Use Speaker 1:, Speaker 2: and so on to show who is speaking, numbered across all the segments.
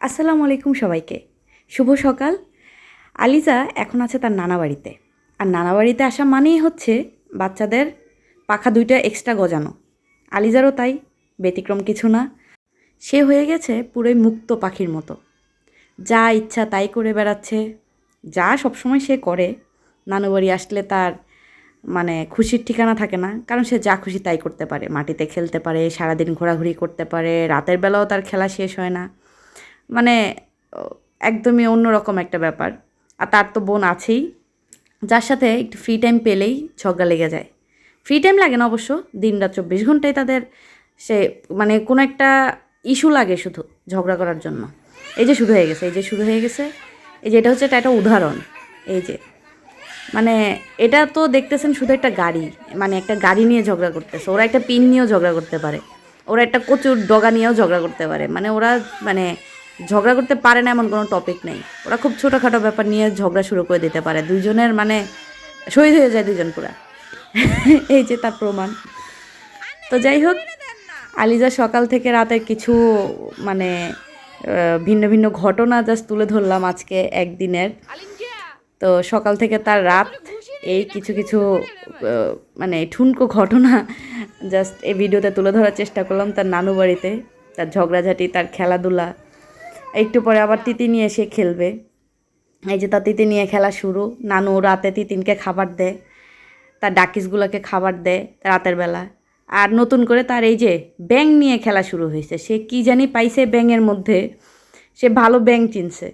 Speaker 1: আসসালামু আলাইকুম সবাইকে। শুভ সকাল। আলিজা এখন আছে তার নানা বাড়িতে। আর নানা বাড়িতে আসা মানেই হচ্ছে বাচ্চাদের পাখা দুইটা এক্সট্রা গজানো। আলিজারও তাই, ব্যতিক্রম কিছু না। সে হয়ে গেছে পুরোই মুক্ত পাখির মতো। যা ইচ্ছা তাই করে বেড়াচ্ছে। যা সবসময় সে করে। নানু বাড়ি আসলে তার মানে খুশির ঠিকানা থাকে না। কারণ সে যা খুশি তাই করতে পারে। মাটিতে খেলতে পারে, সারাদিন ঘোরাঘুরি করতে পারে, রাতের বেলাও তার খেলা শেষ হয় না। মানে একদমই অন্যরকম একটা ব্যাপার। আর তার তো বোন আছেই। যার সাথে একটু ফ্রি টাইম পেলেই ঝগড়া লেগে যায়। ফ্রি টাইম লাগে না অবশ্য দিন রাত চব্বিশ ঘন্টায় তাদের সে মানে কোনো একটা ইস্যু লাগে শুধু ঝগড়া করার জন্য। এই যে শুরু হয়ে গেছে, এই যে শুরু হয়ে গেছে, এই যে এটা হচ্ছে এটা একটা উদাহরণ। এই যে মানে এটা তো দেখতেছেন শুধু একটা গাড়ি মানে একটা গাড়ি নিয়ে ঝগড়া করতেছে। ওরা একটা পিন নিয়েও ঝগড়া করতে পারে। ওরা একটা কচুর ডগা নিয়েও ঝগড়া করতে পারে। মানে ওরা মানে ঝগড়া করতে পারে না এমন কোনো টপিক নেই। ওরা খুব ছোটোখাটো ব্যাপার নিয়ে ঝগড়া শুরু করে দিতে পারে। দুজনের মানে শহীদ হয়ে যায় দুজন পুরা। এই যে তার প্রমাণ। তো যাই হোক, আলিজা সকাল থেকে রাতে কিছু মানে ভিন্ন ভিন্ন ঘটনা জাস্ট তুলে ধরলাম আজকে একদিনের। তো সকাল থেকে তার রাত এই কিছু কিছু মানে ঠুনকো ঘটনা জাস্ট এই ভিডিওতে তুলে ধরার চেষ্টা করলাম তার নানু বাড়িতে। তার ঝগড়াঝাটি, তার খেলাধুলা একটু পরে আবার তিতি নিয়ে এসে খেলবে। এই যে তার তিতি নিয়ে খেলা শুরু, নানু রাতে তিতিনকে খাবার দেয়, তার ডাকিসগুলোকে খাবার দেয় রাতের বেলা। আর নতুন করে তার এই যে ব্যাং নিয়ে খেলা শুরু হয়েছে, সে কি জানি পাইছে ব্যাঙের মধ্যে, সে ভালো ব্যাং চিনছে।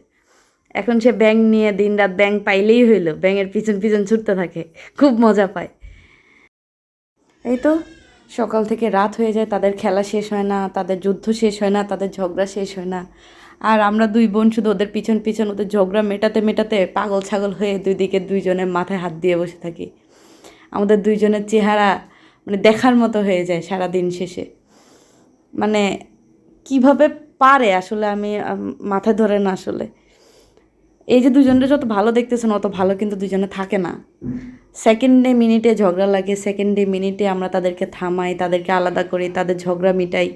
Speaker 1: এখন সে ব্যাং নিয়ে দিনরাত ব্যাং পাইলেই হইল, ব্যাঙের পিছন পিছন ছুটতে থাকে, খুব মজা পায়। এই তো সকাল থেকে রাত হয়ে যায়, তাদের খেলা শেষ হয় না, তাদের যুদ্ধ শেষ হয় না, তাদের ঝগড়া শেষ হয় না। আর আমরা দুই বোন শুধু ওদের পিছন পিছন, ওদের ঝগড়া মেটাতে মেটাতে পাগল ছাগল হয়ে দুই দিকে দুইজনের মাথায় হাত দিয়ে বসে থাকি। আমাদের দুইজনের চেহারা মানে দেখার মতো হয়ে যায় সারা দিন শেষে। মানে কীভাবে পারে আসলে আমি মাথায় ধরে না আসলে। এই যে দুজনের যত ভালো দেখতেছেন, অত ভালো কিন্তু দুজনে থাকে না। সেকেন্ডে মিনিটে ঝগড়া লাগে সেকেন্ডে মিনিটে আমরা তাদেরকে থামাই, তাদেরকে আলাদা করি, তাদের ঝগড়া মিটাই।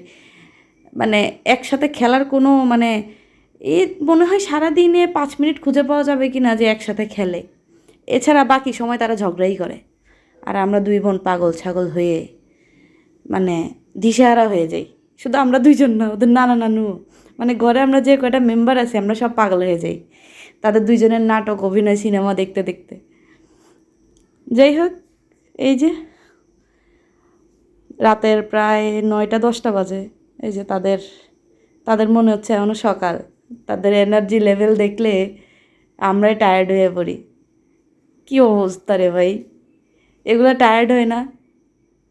Speaker 1: মানে একসাথে খেলার কোনো মানে এ মনে হয় সারাদিনে পাঁচ মিনিট খুঁজে পাওয়া যাবে কি না যে একসাথে খেলে। এছাড়া বাকি সময় তারা ঝগড়াই করে। আর আমরা দুই বোন পাগল ছাগল হয়ে মানে দিশেহারা হয়ে যাই। শুধু আমরা দুইজন না, ওদের নানা নানু। মানে ঘরে আমরা যে কয়টা মেম্বার আছি, আমরা সব পাগল হয়ে যাই। তাদের দুইজনের নাটক, অভিনয়, সিনেমা দেখতে দেখতে। যাই হোক, এই যে রাতের প্রায় নয়টা, দশটা বাজে। এই যে তাদের তাদের মনে হচ্ছে এখনও সকাল। তাদের এনার্জি লেভেল দেখলে আমরাই টায়ার্ড হয়ে পড়ি। কী অবস্থা রে ভাই? এগুলো টায়ার্ড হয় না।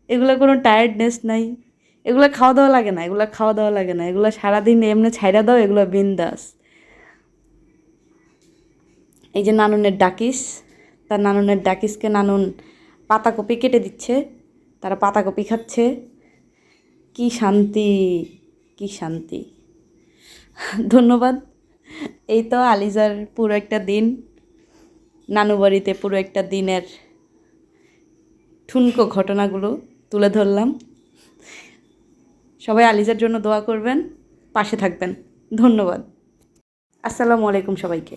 Speaker 1: এগুলো কোনো টায়ার্ডনেস নাই। এগুলো খাওয়া দাওয়া লাগে না, এগুলো খাওয়া দাওয়া লাগে না। এগুলো সারাদিন এমনি ছাইড়া দাও, এগুলো বিন্দাস। এই যে নানুনের ডাকিস, তার নানুনের ডাকিসকে নানুন পাতাকপি কেটে দিচ্ছে। তারা পাতাকপি খাচ্ছে। কি শান্তি কি শান্তি। ধন্যবাদ। এই তো আলিজার পুরো একটা দিন নানু বাড়িতে পুরো একটা দিনের ঠুনকো ঘটনাগুলো তুলে ধরলাম। সবাই আলিজার জন্য দোয়া করবেন, পাশে থাকবেন। ধন্যবাদ। আসসালামু আলাইকুম সবাইকে।